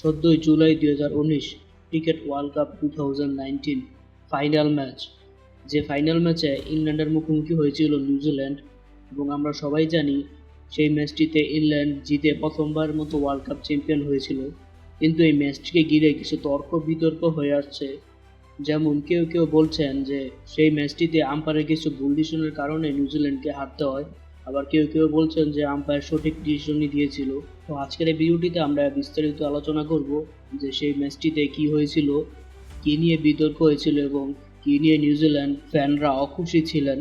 চোদ্দোই জুলাই দুই হাজার উনিশ cricket world cup two thousand nineteen final match. যে ফাইনাল ম্যাচে ইংল্যান্ডের মুখোমুখি হয়েছিল নিউজিল্যান্ড এবং আমরা সবাই জানি সেই ম্যাচটিতে ইংল্যান্ড জিতে প্রথমবার মতো ওয়ার্ল্ড কাপ চ্যাম্পিয়ন হয়েছিল। কিন্তু এই ম্যাচটিকে ঘিরে কিছু তর্ক বিতর্ক হয়ে আসছে। যেমন কেউ কেউ বলছেন যে সেই ম্যাচটিতে আম্পায়ারের কিছু ভুল ডিসিশনের কারণে নিউজিল্যান্ডকে হারতে হয়। আবার কেউ কেউ বলছেন যে আম্পায়ার সঠিক ডিসিশনই দিয়েছিল। তো আজকের এই ভিডিওটিতে আমরা বিস্তারিত আলোচনা করব যে সেই ম্যাচটিতে কি হয়েছিল, কি নিয়ে বিতর্ক হয়েছিল এবং কি নিয়ে নিউজিল্যান্ড ফ্যানরা অখুশি ছিলেন।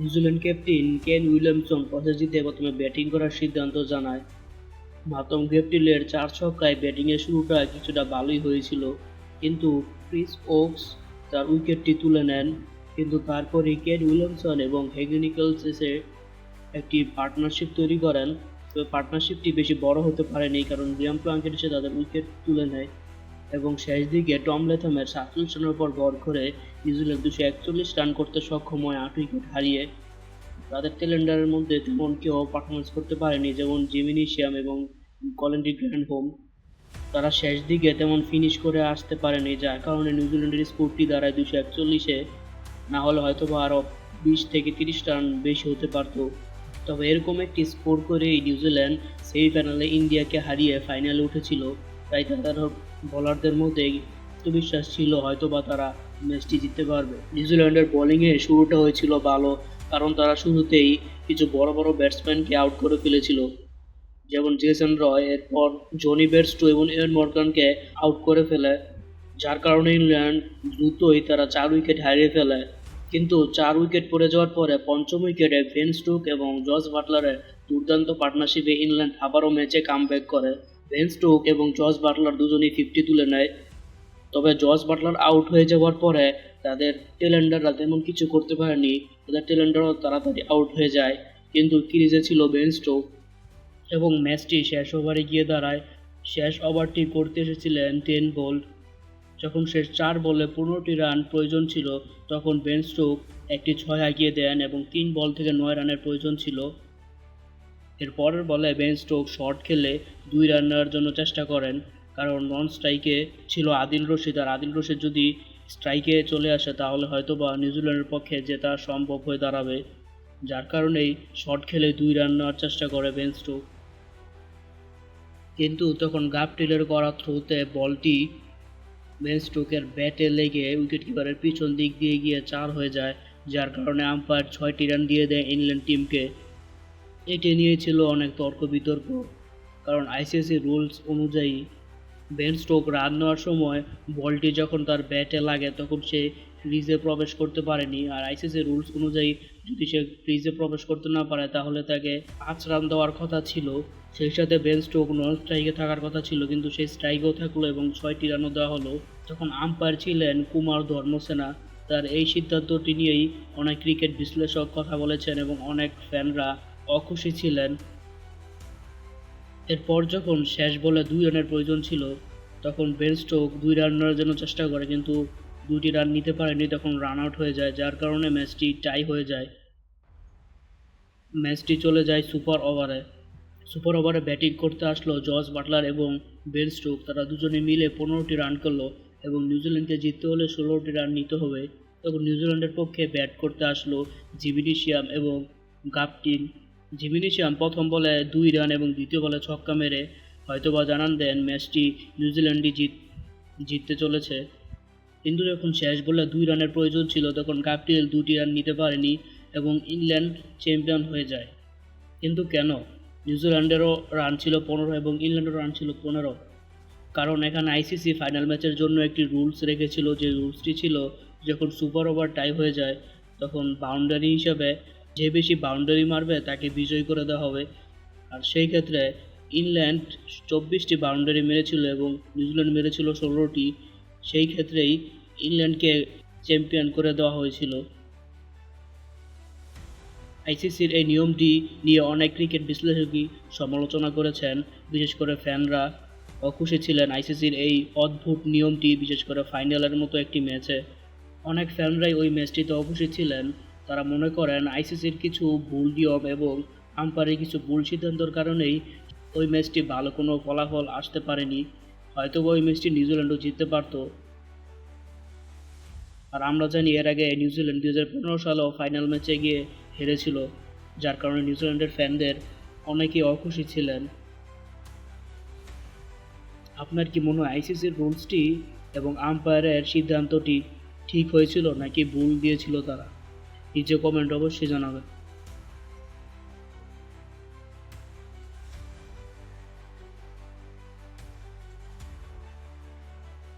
নিউজিল্যান্ড ক্যাপ্টেন কেন উইলিয়ামসন টসে জিতে প্রথমে ব্যাটিং করার সিদ্ধান্ত জানায়। মাতম গ্রেপ্টিলের চার ছক্কায় ব্যাটিংয়ের শুরুটা কিছুটা ভালোই হয়েছিল। কিন্তু ক্রিস ওকস তার উইকেটটি তুলে নেন, কিন্তু তারপরে কেন উইলিয়ামসন এবং হেগি নিকলসেসে একটি পার্টনারশিপ তৈরি করেন। তবে পার্টনারশিপটি বেশি বড় হতে পারেনি কারণ গ্রিয়াম প্লাঙ্কেট এসে তাদের উইকেট তুলে নেয় এবং শেষ দিকে টম লেথামের সাতচল্লিশ রানের উপর ভর করে নিউজিল্যান্ড দুশো একচল্লিশ রান করতে সক্ষম হয় আট উইকেট হারিয়ে। তাদের টেলেন্ডারের মধ্যে তেমন কেউ পারফরমেন্স করতে পারেনি, যেমন জিমিনিশিয়াম এবং কলেন্ডি গ্র্যান্ড হোম তারা শেষ দিকে তেমন ফিনিশ করে আসতে পারেনি, যার কারণে নিউজিল্যান্ডের স্কোরটি দাঁড়ায় দুশো একচল্লিশে না হলে হয়তো বা আরও বিশ থেকে তিরিশ রান বেশি হতে পারতো। তবে এরকম একটি স্কোর করে নিউজিল্যান্ড সেমিফাইনালে ইন্ডিয়াকে হারিয়ে ফাইনালে উঠেছিল। তাই তাদের বোলারদের মধ্যে আত্মবিশ্বাস ছিল হয়তো বা তারা ম্যাচটি জিততে পারবে। নিউজিল্যান্ডের বোলিংয়ে শুরুটা হয়েছিল ভালো, কারণ তারা শুরুতেই কিছু বড় বড় ব্যাটসম্যানকে আউট করে ফেলেছিল। যেমন জেসন রয় এরপর জনি বেটস্টু এবং এন মর্গানকে আউট করে ফেলে, যার কারণে ইংল্যান্ড দ্রুতই তারা চার উইকেট হারিয়ে ফেলে। কিন্তু চার উইকেট পড়ে যাওয়ার পরে পঞ্চম উইকেটে ভেন স্টুক এবং জর্জ বাটলারের দুর্দান্ত পার্টনারশিপে ইংল্যান্ড আবারও ম্যাচে কামব্যাক করে। ভেন স্টোক এবং জর্জ বাটলার দুজনেই ফিফটি তুলে নেয়। তবে জর্জ বাটলার আউট হয়ে যাওয়ার পরে তাদের টেলেন্ডাররা তেমন কিছু করতে পারেনি। তাদের টেলেন্ডারও তাড়াতাড়ি আউট হয়ে যায়। কিন্তু ক্রিজে ছিল বেন স্টোক এবং ম্যাচটি শেষ ওভারে গিয়ে দাঁড়ায়। শেষ ওভারটি করতে এসেছিলেন টেন বোল্ট। যখন শেষ চার বলে পনেরোটি রান প্রয়োজন ছিল, তখন বেন স্টোক একটি ছয় আগিয়ে দেন এবং তিন বল থেকে নয় রানের প্রয়োজন ছিল। এর পরের বলে বেন স্টোক শর্ট খেলে দুই রান নেওয়ার জন্য চেষ্টা করেন, কারণ নন স্ট্রাইকে ছিল আদিল রশিদ। আর আদিল রশিদ যদি স্ট্রাইকে চলে আসে, তাহলে হয়তো বা নিউজিল্যান্ডের পক্ষে জেতা সম্ভব হয়ে দাঁড়াবে। যার কারণেই শর্ট খেলে দুই রান নেওয়ার চেষ্টা করে বেন স্টোক কিন্তু তখন গাপটিলের করা থ্রোতে বলটি বেন স্টোকের ব্যাটে লেগে উইকেট কিপারের পিছন দিক দিয়ে গিয়ে চার হয়ে যায়, যার কারণে আম্পায়ার ছয়টি রান দিয়ে দেয় ইংল্যান্ড টিমকে। এটি নিয়ে ছিল অনেক তর্ক বিতর্ক কারণ আইসিসি রুলস অনুযায়ী বেন স্টোক রান নেওয়ার সময় বলটি যখন তার ব্যাটে লাগে, তখন সে ক্রিজে প্রবেশ করতে পারেনি। আর আইসিসি রুলস অনুযায়ী যদি সে ক্রিজে প্রবেশ করতে না পারে, তাহলে তাকে পাঁচ রান দেওয়ার কথা ছিল। সেই সাথে বেন স্টোক নন স্ট্রাইকে থাকার কথা ছিল। কিন্তু সেই স্ট্রাইকেও থাকল এবং ছয়টি রানও দেওয়া হলো। তখন আম্পায়ার ছিলেন কুমার ধর্মসেনা, তার এই সিদ্ধান্তটি নিয়েই অনেক ক্রিকেট বিশ্লেষক কথা বলেছেন এবং অনেক ফ্যানরা অখুশি ছিলেন। এরপর যখন শেষ বলে দুই রানের প্রয়োজন ছিল, তখন বেন স্টোক দুই রান নেওয়ার জন্য চেষ্টা করে, কিন্তু দুটি রান নিতে পারেনি, তখন রান আউট হয়ে যায়, যার কারণে ম্যাচটি টাই হয়ে যায়। ম্যাচটি চলে যায় সুপার ওভারে সুপার ওভারে ব্যাটিং করতে আসলো জর্জ বাটলার এবং বেন স্টোক তারা দুজনে মিলে পনেরোটি রান করল এবং নিউজিল্যান্ডকে জিততে হলে ষোলোটি রান নিতে হবে। তখন নিউজিল্যান্ডের পক্ষে ব্যাট করতে আসলো জিবিনিশিয়াম এবং গাপটিন। জিমিনিশিয়াম প্রথম বলে দুই রান এবং দ্বিতীয় বলে ছক্কা মেরে হয়তোবা জানান দেন ম্যাচটি নিউজিল্যান্ডই জিত জিততে চলেছে। কিন্তু যখন শেষ বলে দুই রানের প্রয়োজন ছিল, তখন কাপটিল দুটি রান নিতে পারেনি এবং ইংল্যান্ড চ্যাম্পিয়ন হয়ে যায়। কিন্তু কেন? নিউজিল্যান্ডেরও রান ছিল পনেরো এবং ইংল্যান্ডেরও রান ছিল পনেরো। কারণ এখানে আইসিসি ফাইনাল ম্যাচের জন্য একটি রুলস রেখেছিল, যে রুলসটি ছিল যখন সুপার ওভার টাই হয়ে যায়, তখন বাউন্ডারি হিসাবে যে বেশি বাউন্ডারি মারবে তাকে বিজয় করে দেওয়া হবে। আর সেই ক্ষেত্রে ইংল্যান্ড চব্বিশটি বাউন্ডারি মেরেছিল এবং নিউজিল্যান্ড মেরেছিল ষোলোটি। সেই ক্ষেত্রেই ইংল্যান্ডকে চ্যাম্পিয়ন করে দেওয়া হয়েছিল। আইসিসির এই নিয়মটি নিয়ে অনেক ক্রিকেট বিশ্লেষকই সমালোচনা করেছেন। বিশেষ করে ফ্যানরা অখুশি ছিলেন আইসিসির এই অদ্ভুত নিয়মটি, বিশেষ করে ফাইনালের মতো একটি ম্যাচে। অনেক ফ্যানরাই ওই ম্যাচটিতে অখুশি ছিলেন। তারা মনে করেন আইসিসির কিছু ভুল নিয়ম এবং আম্পায়ারের কিছু ভুল সিদ্ধান্তর কারণেই ওই ম্যাচটি ভালো কোনো ফলাফল আসতে পারেনি। হয়তো ওই ম্যাচটি নিউজিল্যান্ডও জিততে পারতো। আর আমরা জানি এর আগে নিউজিল্যান্ড দু হাজার পনেরো সালেও ফাইনাল ম্যাচে গিয়ে হেরেছিল, যার কারণে নিউজিল্যান্ডের ফ্যানদের অনেকেই অখুশি ছিলেন। আপনার কি মনে হয় আইসিসির রুলসটি এবং আম্পায়ারের সিদ্ধান্তটি ঠিক হয়েছিল নাকি ভুল দিয়েছিল তারা? নিজে কমেন্ট অবশ্যই জানাবেন।